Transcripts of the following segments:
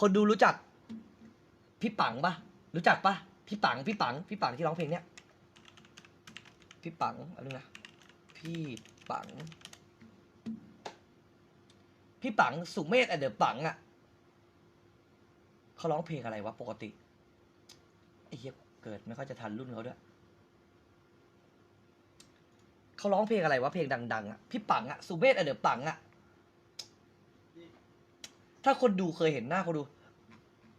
คนดูรู้จัก พี่ปังปะรู้จักปะพี่ปังพี่ปังพี่ปังที่ร้องเพลงเนี้ยพี่ปังอะไรนะพี่ปัง พี่ปังสุเมธแอนเดอร์ปังอะเขาร้องเพลงอะไรวะปกติไอ้เหี้ยเกิดไม่ค่อยจะทันรุ่นเขาด้วยเขาร้องเพลงอะไรวะเพลงดัง ๆอะพี่ปังอะสุเมธอเดอร์ปังอะ ถ้าคนดูเคยเห็นหน้าเขาดู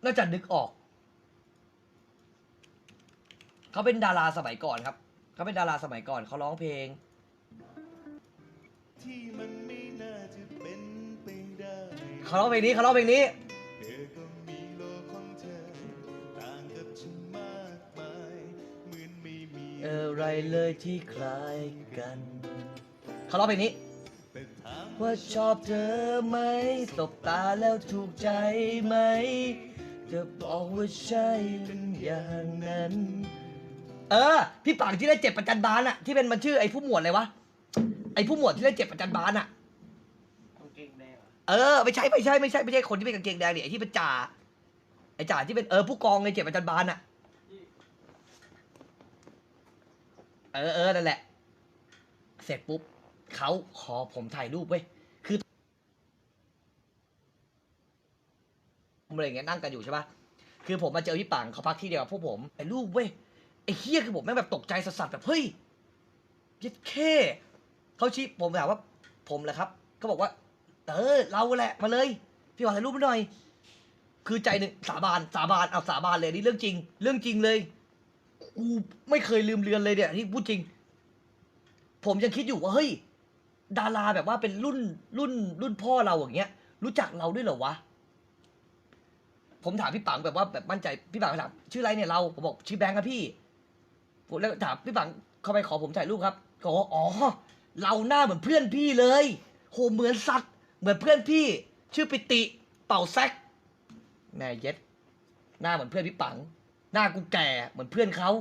น่าจะนึกออก เขาเป็นดาราสมัยก่อนครับ เขาเป็นดาราสมัยก่อน เขาร้องเพลง ที่มันไม่น่าจะเป็นไปได้เขาร้องเพลงนี้ เขาร้องเพลงนี้ เธอก็มีโลกของเธอ ต่างกับฉันมากมายเหมือนไม่มีอะไรเลยที่คล้ายกัน เขาร้องเพลงนี้ ว่าชอบเธอไหมสบตาแล้วถูกใจไหมจะบอกว่าใช่เป็นอย่างนั้น เออ พี่ปังที่ได้เจ็บประจันบานอะที่เป็นมันชื่อไอ้ผู้หมวดเลยวะ ไอ้ผู้หมวดที่ได้เจ็บประจันบานอะกางเกงแดงเหรอเออไม่ใช่ไม่ใช่ไม่ใช่ไม่ใช่คนที่เป็นกางเกงแดงเนี่ยไอ้ที่เป็นจ่าไอ้จ่าที่เป็นเออผู้กองในเจ็บประจันบานอะเออเออนั่นแหละ เสร็จปุ๊บ เขาขอผมถ่ายรูปเว้ยคือผมอะไรเงี้ยนั่งกันอยู่ใช่ปะคือผมมาเจอพี่ปังเขาพักที่เดียวกับพวกผมถ่ายรูปเว้ยไอ้เฮียคือผมแม่งแบบตกใจสัสๆแบบเฮ้ยยัดเข้เขาชี้ผมถามว่า ผมแหละครับเขาบอกว่า เออเราแหละมาเลย พี่ขอถ่ายรูปหน่อย คือใจหนึ่งสาบานสาบานเอาสาบานเลยนี่เรื่องจริง เรื่องจริงเลยกูไม่เคยลืมเลือนเลยเนี่ยที่พูดจริง ผมยังคิดอยู่ว่าเฮ้ย ดาราแบบว่าเป็นรุ่นรุ่นรุ่นพ่อเราอย่างเงี้ย รู้จักเราด้วยเหรอวะ ผมถามพี่ปังแบบว่าแบบมั่นใจพี่ปังถามชื่ออะไรเนี่ยเราผมบอกชื่อแบงค์ครับพี่ผมแล้วถามพี่ปังเข้าไปขอผมถ่ายรูปครับก็บอกอ๋อ เราหน้าเหมือนเพื่อนพี่เลยโหเหมือนสัตว์ เหมือนเพื่อนพี่ ชื่อปิติ เป่าแซกแม่เย็ด หน้าเหมือนเพื่อนพี่ปัง หน้ากูแก่เหมือนเพื่อนเขา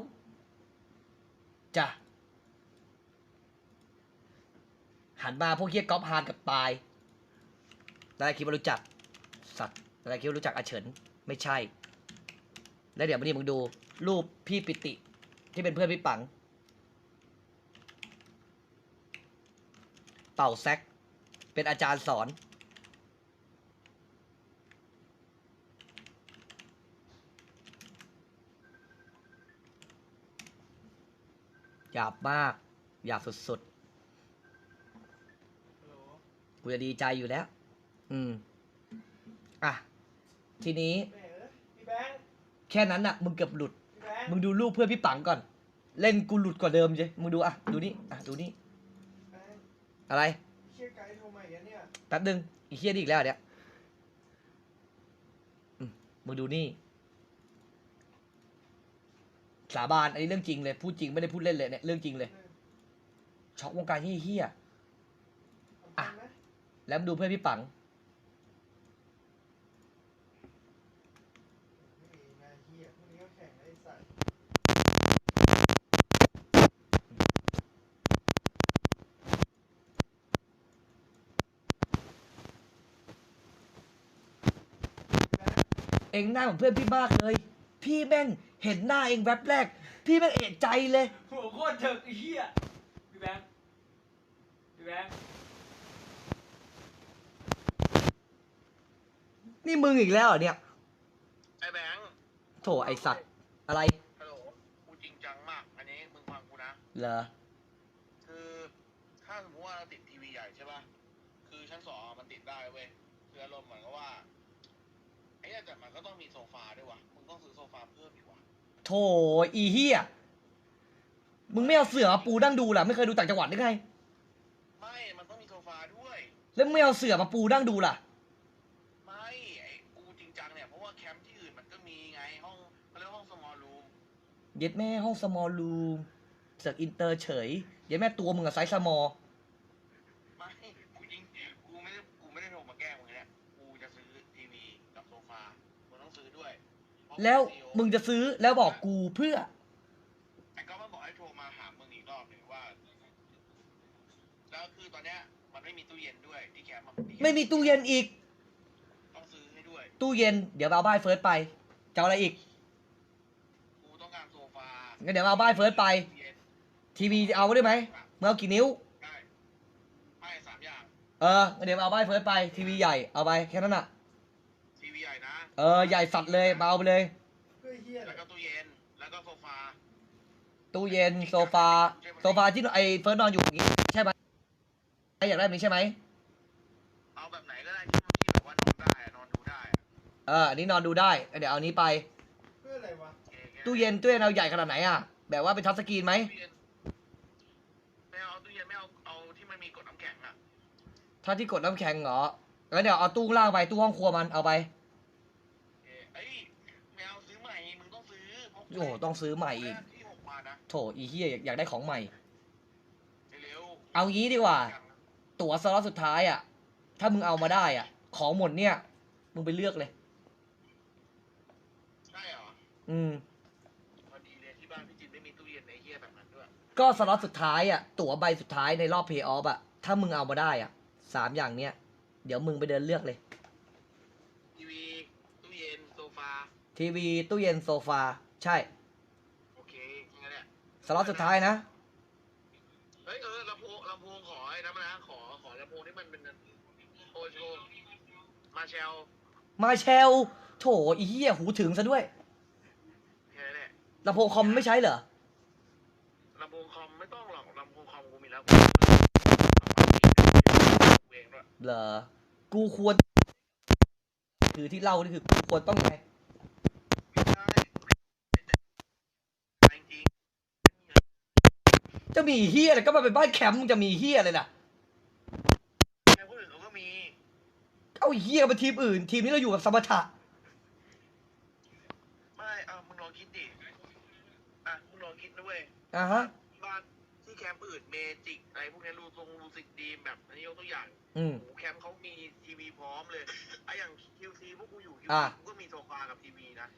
จ้ะ หันมาพวกเฮียก๊อฟฮานกับปายตอนแรกคิดว่ารู้จัก สัตว์ตอนแรกคิดว่ารู้จักอาเฉิน ไม่ใช่ แล้วเดี๋ยววันนี้มึงดู รูปพี่ปิติ ที่เป็นเพื่อนพี่ปัง เป่าแซก เป็นอาจารย์สอน หยาบมาก หยาบสุดๆ กูจะดีใจอยู่แล้ว อืม อะ ทีนี้แม่เอ้ยพี่แบงค์แค่นั้นน่ะ มึงเกือบหลุด พี่แบงค์มึงดูรูปเพื่อนพี่ปังก่อน เล่นกูหลุดกว่าเดิมใช่มึงดูอะ ดูนี่ อะ ดูนี่ แบงค์อะไร เชี่ยไกด์โทรมาอีกแล้วเนี่ยแป๊บนึงอีเคียนี่อีกแล้วเนี่ยอืมมึงดูนี่ สาบาน อันนี้เรื่องจริงเลย พูดจริงไม่ได้พูดเล่นเลยเนี่ย เรื่องจริงเลย ช็อกวงการที่เฮียทำทันไหม แล้วดูเพื่อนพี่ปัง เอ็งไอ้สัตว์เองหน้าเหมือนเพื่อนพี่มากเลย พี่แม่งเห็นหน้าเองแวบแรก พี่แม่งเอะใจเลยหัวโคตรเถิกไอ้เหี้ยพี่แบงค์พี่แบงค์ นี่มึงอีกแล้วเหรอเนี่ย ไอ้แบงค์โถไอสัตว์ อะไร ฮัลโหลกูจริงจังมาก อันนี้มึงฟังกูนะ เหรอ คือถ้าสมมติว่าเราติดทีวีใหญ่ใช่ป่ะ คือชั้นสองอะมันติดได้เว้ย คืออารมณ์เหมือนกับว่าไอ้เนี่ยแต่มันก็ต้องมีโซฟาด้วยว่ะ มึงต้องซื้อโซฟาเพิ่มอีกว่ะโถอีเฮียมึงไม่เอาเสือมาปูนั่งดูล่ะ ไม่เคยดูต่างจังหวัดหรือไง ไม่ มันต้องมีโซฟาด้วย แล้วมึงไม่เอาเสือมาปูนั่งดูล่ะ ห้องเขาเรียกว่าห้อง small room เย็ดแม่ห้องสมอลรูมเสือกอินเตอร์เฉย เย็ดแม่ตัวมึงอะไซส์สมอลไม่กูจริงกูไม่ได้กูไม่ได้โทรมาแกล้งมึงเนี่ยกูจะซื้อทีวีกับโซฟามึงต้องซื้อด้วยเพราะแล้ว CEO มึงจะซื้อแล้วบอกกูเพื่อ ไอ้ก็มาบอกให้โทรมาหามึงอีกรอบหนึ่งว่าแล้วคือตอนเนี้ยมันไม่มีตู้เย็นด้วยที่แคมป์อะที่แคป์ไม่มีตู้เย็นอีก ต้องซื้อให้ด้วย ตู้เย็นเดี๋ยวเอาบ้านเฟิร์สไป จะเอาอะไรอีกกูต้องการโซฟางั้นเดี๋ยวเอาบ้านเฟิร์สไป เย็นทีวีเอาได้ไหมมึงเอากี่นิ้ว ได้ให้สามอย่างเอองั้นเดี๋ยวเอาบ้านเฟิร์สไป ทีวีใหญ่เอาไปแค่นั้นอะ ทีวีใหญ่นะ เออใหญ่สัตว์เลยมาเอาไปเลย เฮ้ยเฮียแล้วก็ตู้เย็น แล้วก็โซฟา ตู้เย็นโซฟาโซฟาที่ไอ้เฟิร์สนอนอยู่อย่างงี้ใช่ไหมไอ้อยากได้แบบนี้ใช่ไหมเอาแบบไหนก็ได้ที่ เอออันนี้นอนดูได้ เดี๋ยวเอานี้ไป เพื่ออะไรวะโอเคแค่ตู้เย็นตู้เย็นเอาใหญ่ขนาดไหนอะ แบบว่าเป็นทัชสกรีนไหม ตู้เย็นไม่เอาตู้เย็นไม่เอาเอาที่มันมีกดน้ำแข็งอะถ้าที่กดน้ำแข็งเหรองั้นเดี๋ยวเอาตู้ข้างล่างไปตู้ห้องครัวมันเอาไปโอเคเอ้ยไม่เอาซื้อใหม่มึงต้องซื้อเพราะโอ้โหต้องซื้อใหม่อีก ที่หกมานะโถอีเฮียอยากอยากได้ของใหม่ เร็วๆเอางี้ดีกว่า ตั๋วสล็อตสุดท้ายอะ ถ้ามึงเอามาได้อะ ของหมดเนี่ย มึงไปเลือกเลยใช่เหร ออืม พอดีเลยที่บ้านพี่จินไม่มีตู้เย็นไอ้เหี้ยแบบนั้นด้วย ก็สล็อตสุดท้ายอะ ตั๋วใบสุดท้ายในรอบเพย์ออฟอะ ถ้ามึงเอามาได้อะสามอย่างเนี้ย เดี๋ยวมึงไปเดินเลือกเลย ทีวี ตู้เย็น โซฟา ทีวี ตู้เย็นโซฟา ใช่ โอเคงั้นแหละสล็อตสุดท้ายนะ เฮ้ยเออลำโพงลำโพงขอไอ้นั้นมานะขอขอลำโพงที่มันเป็นโอโชมาเชลมาเชลโถอีเฮียหูถึงซะด้วยแค่นั้นแห ละลำโพงคอมไม่ใช้เหรอลำโพงคอมไม่ต้องหรอกลำโพงคอมกูมีแล้วเองด้วยเหรอกูควร คือที่เล่านี่คือกูควรต้องไงไม่ได้แต่จริงจะมีเฮียอะไรก็มาเป็นบ้านแคมป์มึงจะมีเฮียอะไรล่ะๆแต่คนอื่นเขาก็มี เอาเฮียมาทีมอื่น ทีมนี้เราอยู่กับสมถะ ไม่เอามึงลองคิดดิอะมึงลองคิดนะเว้ย อ่าฮะ บ้านที่แคมป์อื่นเมจิกอะไรพวกนี้รูทรงรูสิกดีมแบบอันนี้ยกตัวอย่างอืม โอ้โหแคมป์เขามีทีวีพร้อมเลยไอ้อย่าง QC พวกกูอยู่ QC อะกูก็มีโซฟากับทีวีนะ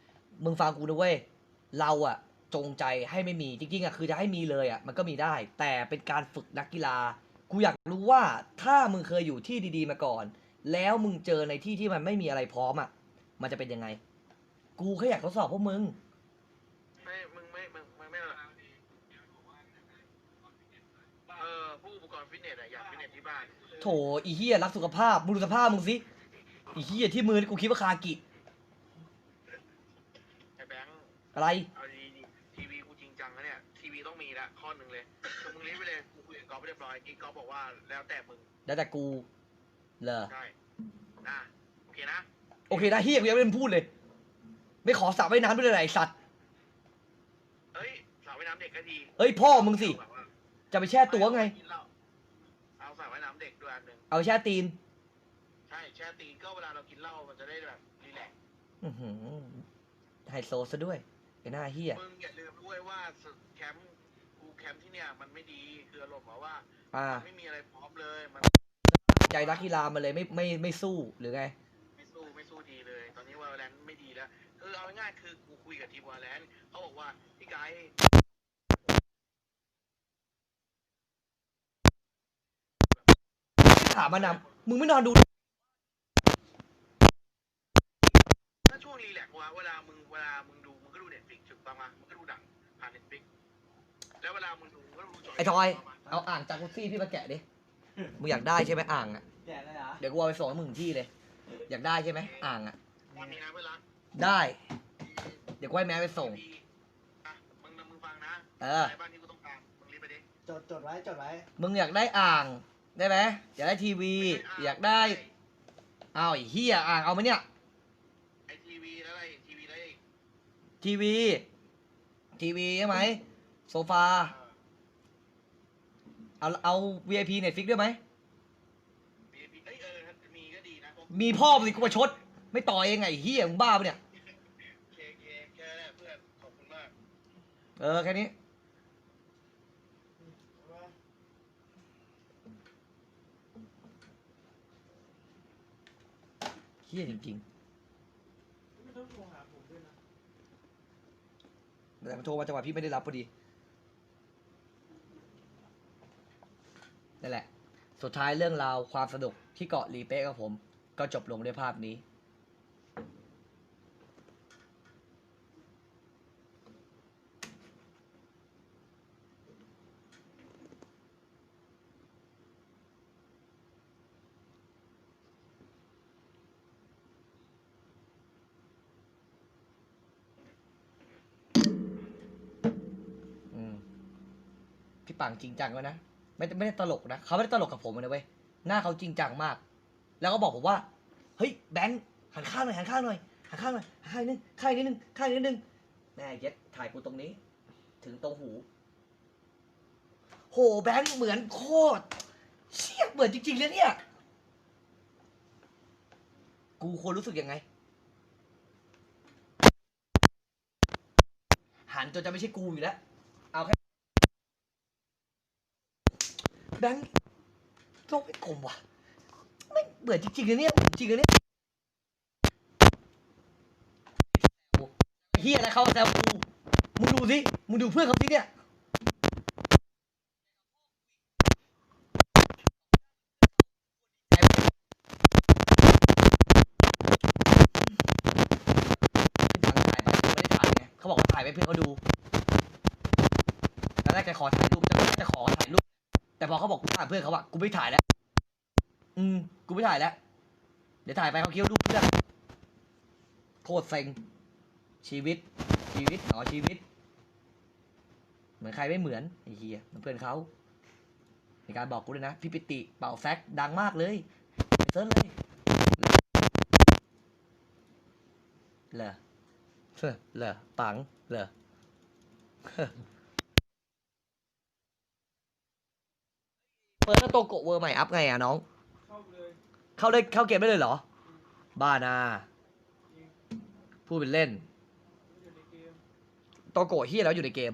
มึงฟังกูนะเว้ย เราอะจงใจให้ไม่มี จริงๆอะคือจะให้มีเลยอะมันก็มีได้ แต่เป็นการฝึกนักกีฬา กูอยากรู้ว่าถ้ามึงเคยอยู่ที่ดีๆมาก่อน แล้วมึงเจอในที่ที่มันไม่มีอะไรพร้อมอะมันจะเป็นยังไง กูแค่อยากทดสอบพวกมึง ไม่ มึงไม่ มึงมึงไม่หรอกเออพวกอุปก รณ์ฟิตเนสอะอยากฟิตเนสที่บ้านโถอีเฮียรักสุขภาพมึงดูสภาพมึงสิอีเฮียที่มือนี่กูคิดว่าคากิ ไอ้แบงค์อะไร เอาดีดีทีวีกูจริงจังนะเนี่ยทีวีต้องมีละข้อหนึ่งเลยคือมึงรีบไปเลยกูคุยกับกอล์ฟเรียบร้อยกิ๊กกอล์ฟบอกว่าแล้วแต่มึงแล้วแต่กูเหรอใช่อะโอเคนะโอเคนะเฮียกูยังไม่ได้พูดเลย ไม่ขอสระว่ายน้ำด้วยเลยไอสัตว์เฮ้ยสระว่ายน้ำเด็กก็ดีเอ้ยพ่อมึงสิจะไปแช่ตัวไงเอาสระว่ายน้ำเด็กด้วยอันหนึ่งเอาไปแช่ตีน ใช่แช่ตีนก็เวลาเรากินเหล้ามันจะได้แบบรีแลกซ์อือหือไฮโซซะด้วยไอ้หน้าเฮียมึงอย่าลืมด้วยว่าแคมป์กูแคมป์ที่เนี่ย มันไม่ดีคืออารมณ์แบบว่าอ่าไม่มีอะไรพร้อมเลยมันใจนักกีฬามาเลยไม่ไม่ไม่สู้หรือไง ไม่สู้ไม่สู้ดีเลย ตอนนี้วาแลนไม่ดีแล้วคือเอาง่ายๆคือกูคุยกับทีมวาแลนเขาบอกว่าพี่ไกด์ ถามมานำมึงไม่นอนดู ถ้าช่วงรีแลกซ์วะเวลามึงเวลามึงดูมึงก็ดูเน็ตฟิกถูกต้องไหมมึงก็ดูหนังผ่านเน็ตฟิกแล้วเวลามึงดูมึงก็ดูจไอ้ทอย เอาอ่างจากุซี่พี่มาแกะดิ มึงอยากได้ใช่ไหมอ่างอะ แก่เลยเหรอเดี๋ยวกูเอาไปส่งให้มึงถึงที่เลย อยากได้ใช่ไหมอ่างอะวันนี้นะเวลาได้ เดี๋ยวกูให้แม่ไปส่งอะมึงมึงฟังนะเออ ในบ้านที่กูต้องการมึงรีบไปดิจดจดไว้จดไว้มึงอยากได้อ่าง ได้ไหมอยากได้ทีวี อยากได้อ้าวไอ้เฮียอ่างเอาไหมเนี่ยไอทีวีแล้วอะไรทีวีแล้วอีกทีวี ทีวีใช่ไหมโซฟาเอาเอา VIP Netflix ด้วยไหมมีมีเอ้ยเออมีก็ดีนะมีพ่อมึงสิกูประชด ไม่ต่อเองไงไอ้เฮียมึงบ้าปะเนี่ย เคเคแค่นั้นแหละเพื่อนขอบคุณมาก เออ แค่นี้ เฮียจริงไม่ต้องโทรหาผมด้วยนะๆ แต่มันโทรมาจังหวะพี่ไม่ได้รับพอดี นั่นแหละ สุดท้ายเรื่องราวความสนุกที่เกาะลีเป้กับผม ก็จบลงด้วยภาพนี้ พี่ปังจริงจังไว้นะไม่ไม่ได้ตลกนะเขาไม่ได้ตลกกับผมเลยนะเว้ยหน้าเขาจริงจังมาก แล้วก็บอกผมว่าเฮ้ยแบงค์หันข้างหน่อยหันข้างหน่อยหันข้างหน่อยหันข้างนิดนึงข้างนิดนึงข้างนิดนึงแม่เย็ดถ่ายกูตรงนี้ ถึงตรงหู โหแบงค์เหมือนโคตรเชี่ยเหมือนจริงๆเลยเนี่ยกูควรรู้สึกยังไง หันจนจะไม่ใช่กูอยู่แล้ว เอาแค่ แบงค์โลกไม่กลมว่ะ ไม่เหมือจริงๆเลยเนี่ยจริงเลยเนี่ยเฮียอะไรเขาแซวกูมึงดูสิมึงดูเพื่อนเขาสิเนี่ยที่ยเขาบอกว่าถ่ายไปเพื่อนเขาดูตอนแรกจะขอถ่ายรูปจะจะขอถ่ายรูป แต่พอเขาบอกกูถ่ายเพื่อนเขาอะกูไม่ถ่ายแล้ว อืม กูไม่ถ่ายแล้ว เดี๋ยวถ่ายไปเขาคิดว่ารูปเพื่อนโคตรเซ็ง ชีวิต ชีวิตอ๋อชีวิต เหมือนใครไม่เหมือนไอ้เฮียเหมือนเพื่อนเขาในการบอกกูด้วยนะพี่ปิติเป่าแฟกดังมากเลยไปเซิร์ชเลยเหรอเฮ้อเหรอปังเหรอ เปิดแล้วโตโกะเวอร์ใหม่อัพไงอะน้อง เข้าเลยเข้าได้เข้าเกมได้เลยเหรอ บ้านาพูดเป็นเล่น โตโกะเฮียแล้วอยู่ในเกม